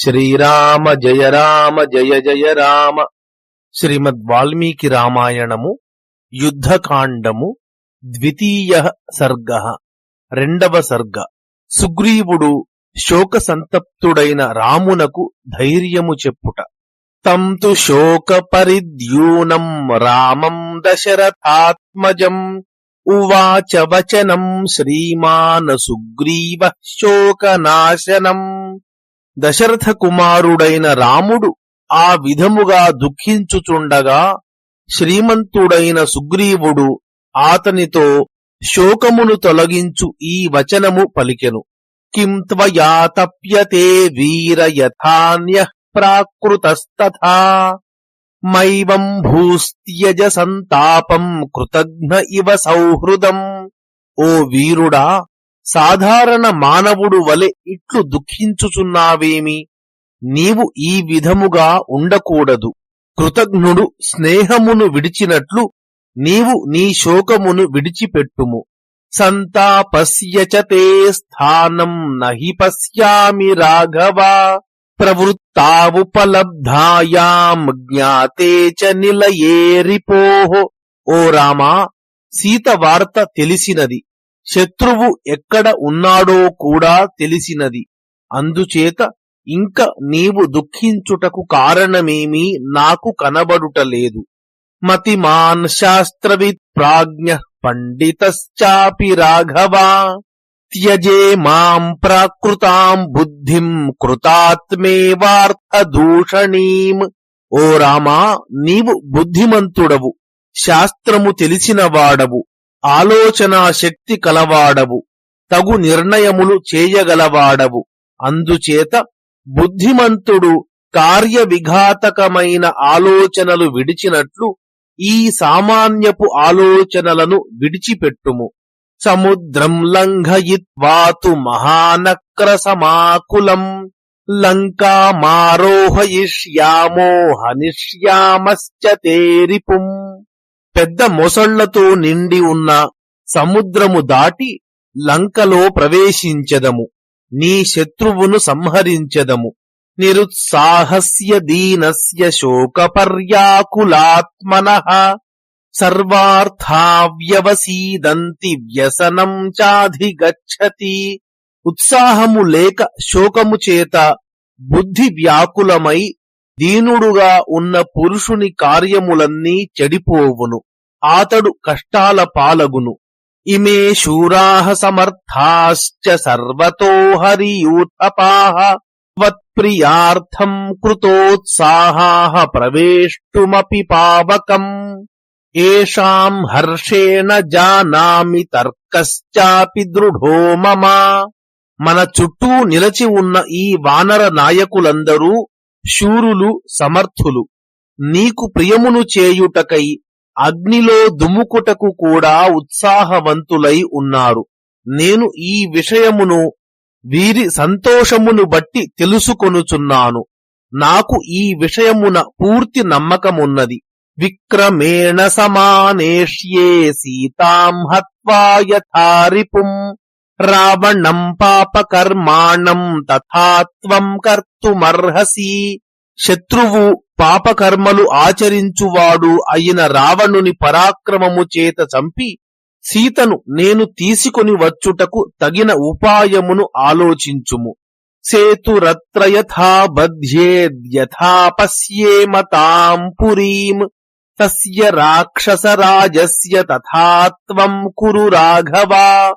శ్రీరామ జయ రామ జయ జయ రామ. శ్రీమద్ వాల్మీకి రామాయణము యుద్ధకాండము ద్వితీయ సర్గ రెండవ సర్గ. సుగ్రీవుడు శోక సంతప్తుడైన రామునకు ధైర్యము చెప్పుట. తంతు శోక పరిద్యూనం రామం దశరథాత్మజం. ఉవాచ వచనం శ్రీమాన సుగ్రీవ శోకనాశనం. దశరథ కుమారుడైన రాముడు ఆ విధముగా దుఃఖించుచుండగా శ్రీమంతుడైన సుగ్రీవుడు ఆతనితో శోకమును తొలగించు ఈ వచనము పలికెను. కిం త్వయా తప్యతే వీర యథాన్య ప్రాకృతస్తథా. మైవం భూస్త్యజ సంతాపం కృతజ్ఞ ఇవ సౌహృదం. ఓ వీరుడా సాధారణ మానవుడు వలె ఇట్లు దుఃఖించుచున్నావేమి? నీవు ఈ విధముగా ఉండకూడదు. కృతజ్ఞుడు స్నేహమును విడిచినట్లు నీవు నీ శోకమును విడిచిపెట్టుము. సంతాపస్య తే స్థానం నహి పశ్యామి రాఘవా ప్రవృత్తావుపలబ్ధాయాం జ్ఞాతే చ నిలయేరిపోహో ఓ రామా సీత వార్త తెలిసినది. శత్రువు ఎక్కడ ఉన్నాడో కూడా తెలిసినది. అందుచేత ఇంక నీవు దుఃఖించుటకు కారణమేమీ నాకు కనబడుటలేదు. మతిమాన్ శాస్త్రవిత్ ప్రాజ్ఞ పండితశ్చాపి రాఘవా త్యజే మాం ప్రాకృతాం బుద్ధిం కృతాత్మేవార్థదూషణీం ఓ రామా నీవు బుద్ధిమంతుడవు శాస్త్రము తెలిసినవాడవు ఆలోచనా శక్తి కలవాడవు తగు నిర్ణయములు చేయగలవాడవు. అందుచేత బుద్ధిమంతుడు కార్య విఘాతకమైన ఆలోచనలు విడిచినట్లు ఈ సామాన్యపు ఆలోచనలను విడిచిపెట్టుము. సముద్రం లంఘయిత్వాతు మహానక్ర సమాకులం లంకామారోహయిష్యామో హనిష్యామశ్చ తేరిపుం. పెద్ద మొసళ్ళతో నిండి ఉన్న సముద్రము దాటి లంకలో ప్రవేశించెదము. నీ శత్రువును సంహరించెదము. నిరుత్సాహస్య దీనస్య శోకపర్యాకులాత్మన. సర్వార్థావ్యవసీదంతి వ్యసనం చాధిగచ్చతి. ఉత్సాహము లేక శోకము చేత బుద్ధి వ్యాకులమై దీనుడుగా ఉన్న పురుషుని కార్యములన్నీ చెడిపోవును. ఆతడు కష్టాల పాలగును. ఇమే శూరాహ సమర్థాశ్చ సర్వతో హరియూథపాహ వత్ప్రియార్థం కృతోత్సాహాః ప్రవేష్టుమపి పావకం. ఏషాం హర్షేణ జానామి తర్కశ్చాపి దృఢో మమ. మన చుట్టూ నిలచి ఉన్న ఈ వానర నాయకులందరూ శూరులు సమర్థులు. నీకు ప్రియమును చేయుటకై అగ్నిలో దుముకుటకు కూడా ఉత్సాహవంతులై ఉన్నారు. నేను ఈ విషయమును వీరి సంతోషమును బట్టి తెలుసుకొనుచున్నాను. నాకు ఈ విషయమున పూర్తి నమ్మకమున్నది. విక్రమేణ సమానేష్యే సీతాం హత్వాయథారిపుం రావణం పాపకర్మాణం తథాత్వం కర్తుమర్హసి. శత్రువు పాపకర్మలు ఆచరించువాడు అయిన రావణుని పరాక్రమము చేత చంపి సీతను నేను తీసుకొని వచ్చుటకు తగిన ఉపాయమును ఆలోచించుము. సేతురత్రయథా బధ్యేద్యథా పశ్యేమ తాం పురీం. తస్య రాక్షసరాజస్య తథాత్వం కురు రాఘవా.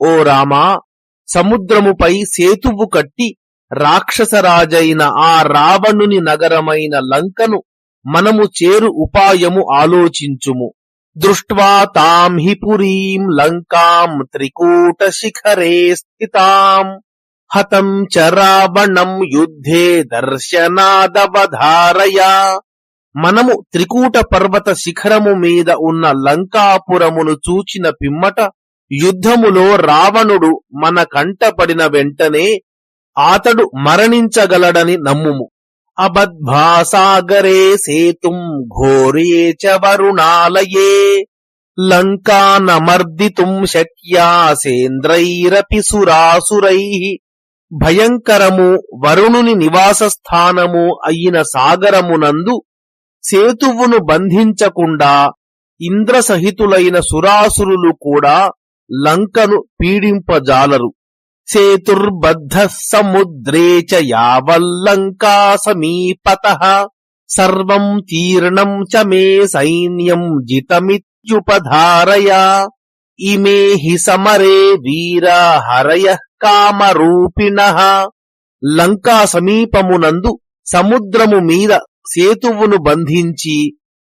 ఓ రామా సముద్రముపై సేతువు కట్టి రాక్షసరాజైన ఆ రావణుని నగరమైన లంకను మనము చేరు ఉపాయము ఆలోచించుము. దృష్ట్వా తాం హి పురీం లంకాం త్రికూట శిఖరే స్థితాం. హతం చ రావణం యుద్ధే దర్శనాదవధారయా. మనము త్రికూట పర్వత శిఖరము మీద ఉన్న లంకాపురమును చూచిన పిమ్మట యుద్ధములో రావణుడు మన కంటపడిన వెంటనే అతడు మరణించగలడని నమ్ముము. అబద్భాసాగరే సేతుం ఘోరే చ వరుణాలయే. లంకానమర్దితుం శక్యా సేంద్రైరపి సురాసురై. భయంకరము వరుణుని నివాస స్థానము అయిన సాగరమునందు సేతువును బంధించకుండా ఇంద్రసహితులైన సురాసురులు కూడా లంకను పీడింపజాలరు. సేతుర్బద్ధ సముద్రే చ యావల్లంకా సమీపత సర్వం తీర్ణం చ మే సైన్యం జితమిత్యుపధారయ. ఇమే హి సమరే వీర హరయ కామరూపిణ. లంకా సమీపమునందు సముద్రము మీద సేతువును బంధించి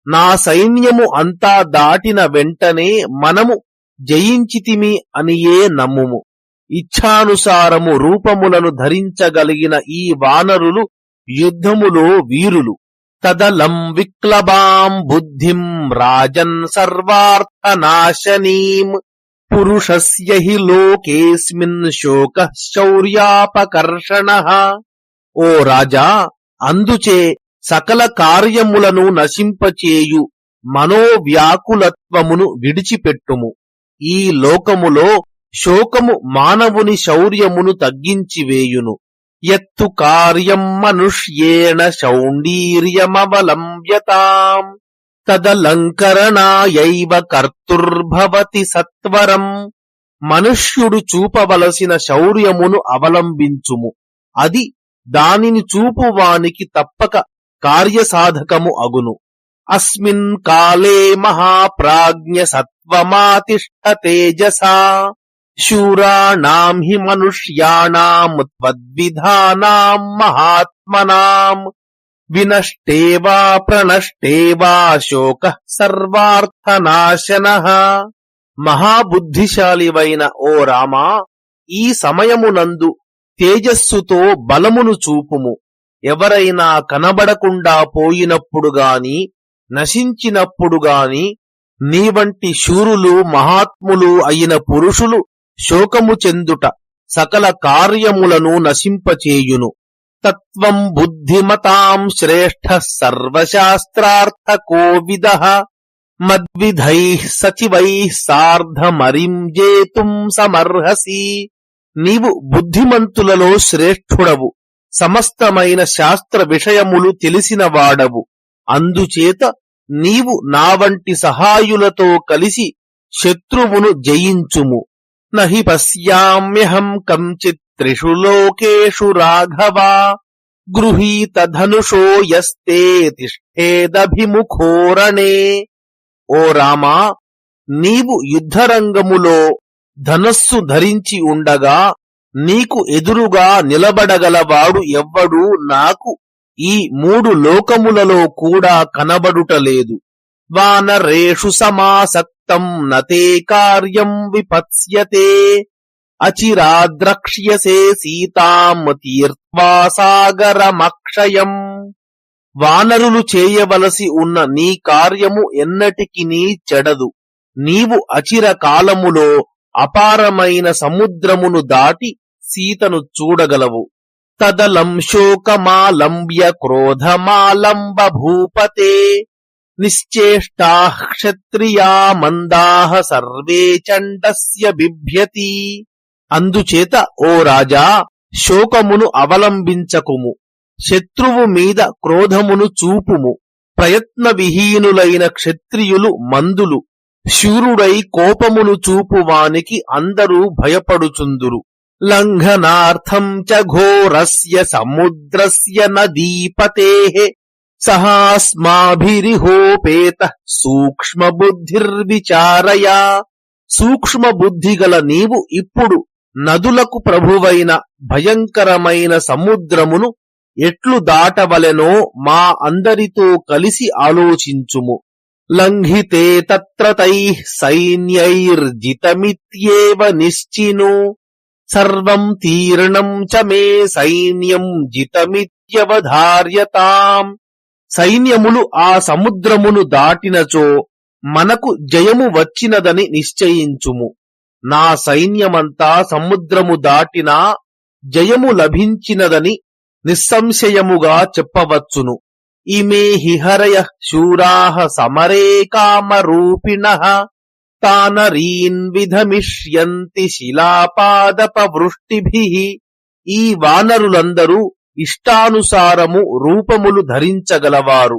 నా సైన్యము అంతా దాటిన వెంటనే మనము జయించితిమి అనియే నమ్ముము. ఇచ్ఛానుసారము రూపములను ధరించగలిగిన ఈ వానరులు యుద్ధములో వీరులు. తదలం విక్లబాం బుద్ధిం రాజన్ సర్వార్థనాశనీం. పురుషస్య హి లోకేస్మిన్ శోక శౌర్యాపకర్షణ ఓ రాజా అందుచే సకల కార్యములను నశింపచేయు మనోవ్యాకులత్వమును విడిచిపెట్టుము. ఈ లోకములో శోకము మానవుని శౌర్యమును తగ్గించివేయును ఎత్తు కార్యం మనుష్యేణ శౌండీర్యమవలంబ్యతాం. తదలంకరణాయైవ కర్తుర్భవతి సత్వరం. మనుష్యుడు చూపవలసిన శౌర్యమును అవలంబించుము. అది దానిని చూపువానికి తప్పక కార్యసాధకము అగును. అస్మిన్ కాలే మహాప్రాజ్ఞ సత్వమాతిష్ట తేజసా. శూరాణాం హి మనుష్యాణాం త్వద్విధానాం మహాత్మనాం. వినష్టే వా ప్రణష్టే వా శోక సర్వార్థనాశన. మహాబుద్ధిశాలివైన ఓ రామా ఈ సమయమునందు తేజస్సుతో బలమును చూపుము. ఎవరైనా కనబడకుండా పోయినప్పుడు గాని నశించినప్పుడు గాని నీ వంటి శూరులు మహాత్ములు అయిన పురుషులు శోకము చెందుట సకల కార్యములను నశింపచేయును. తత్వం బుద్ధిమతాం శ్రేష్ఠ సర్వశాస్త్రార్థ కోవిద. మద్విధై సచివై సార్ధమరింజేతుం సమర్హసి. నీవు బుద్ధిమంతులలో శ్రేష్ఠుడవు. సమస్తమైన శాస్త్ర విషయములు తెలిసినవాడవు అందుచేత నీవు నా వంటి సహాయులతో కలిసి శత్రువును జయించుము. నహి పశ్యామ్యహం కంచిత్ త్రిషు లోకేషు రాఘవా గృహీత ధనుషో యస్తే తిష్టేదభిముఖోరణే ఓ రామా నీవు యుద్ధరంగములో ధనస్సు ధరించి ఉండగా నీకు ఎదురుగా నిలబడగలవాడు ఎవ్వడు నాకు ఈ మూడు లోకములలో కూడా కనబడుటలేదు వానరేషు సమాసక్ సమాసక్తం నతే కార్యం విపత్స్యతే అచిరాద్రక్ష్యసే సీతాం తీర్త్వా సాగరమక్షయం వానరులు చేయవలసి ఉన్న నీ కార్యము ఎన్నటికి నీ చెడదు. నీవు అచిర కాలములో అపారమైన సముద్రమును దాటి సీతను చూడగలవు. తదలం శోకమాలంబ్య క్రోధమాలంబ భూపతే। నిశ్చేష్టా క్షత్రియా మందాహ సర్వే చండస్య బిభ్యతి అందుచేత ఓ రాజా శోకమును అవలంబించకుము శత్రువు మీద క్రోధమును చూపుము ప్రయత్న విహీనులైన క్షత్రియులు మందులు శూరుడై కోపమును చూపువానికి అందరూ భయపడుచుందురు. లంఘనార్థం చ ఘోరస్య సముద్రస్య నదీపతే సహాస్మాభిరిహోపేత సూక్ష్మ బుద్ధిర్విచారయా సూక్ష్మ నీవు ఇప్పుడు నదులకు ప్రభువైన భయంకరమైన సముద్రమును ఎట్లు దాటవలెనో మా అందరితో కలిసి ఆలోచించుము. లంఘితే తత్ర సైన్యైర్జితమిత్యేవ నిశ్చిను. సర్వం తీర్ణం చ మే సైన్యం జితమిత్యవధార్యతాం. సైన్యములు ఆ సముద్రమును దాటినచో మనకు జయము వచ్చినదని నిశ్చయించుము. నా సైన్యమంతా సముద్రము దాటినా జయము లభించినదని నిస్సంశయముగా చెప్పవచ్చును. ఇమే హిహరయ శూరాహ సమరే కామరూపిణ తానరీన్ విధమిష్యంతి శిలాపాదపవృష్టిభి. ఈ వానరులందరూ ఇష్టానుసారము రూపములు ధరించగలవారు.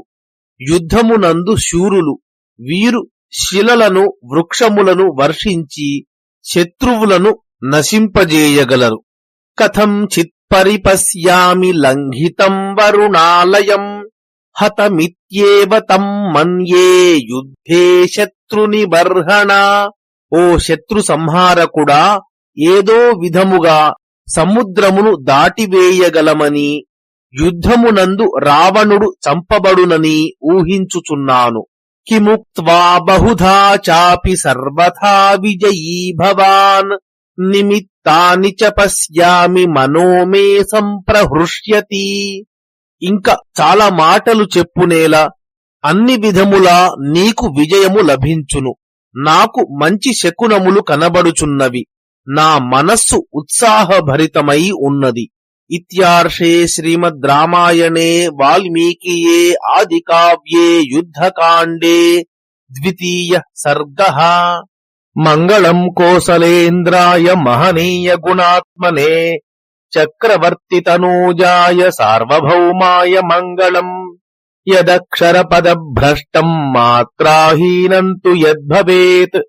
యుద్ధమునందు శూరులు వీరు శిలలను వృక్షములను వర్షించి శత్రువులను నశింపజేయగలరు. కథం చిత్పరిపశ్యామి లంఘితం వరుణాలయం హతమిత్యేవ తం మన్యే యుద్ధే శత్రునిబర్హణ ఓ శత్రు సంహారకుడా ఏదో విధముగా సముద్రమును దాటివేయగలమని యుద్ధమునందు రావణుడు చంపబడునని ఊహించుచున్నాను. కిముక్త్వా బహుధా చాపి సర్వథా విజయీ భవాన్ నిమిత్తాని చ పశ్యామి మనోమే సంప్రహృష్యతి. ఇంకా చాలా మాటలు చెప్పునేలా అన్ని విధములా నీకు విజయము లభించును. నాకు మంచి శకునములు కనబడుచున్నవి. నా మనస్సు ఉత్సాహభరితమై ఉన్నది. ఇత్యార్షే శ్రీమద్ రామాయణే వాల్మీకియే ఆది కావ్యే యుద్ధకాండే ద్వితీయ సర్గ. మంగళం కోసలేంద్రాయ మహనీయ గుణాత్మనే చక్రవర్తి తనూజాయ సార్వభౌమాయ మంగళం. యదక్షర పద భ్రష్టం మాత్రాహీనం తు యద్భవేత్.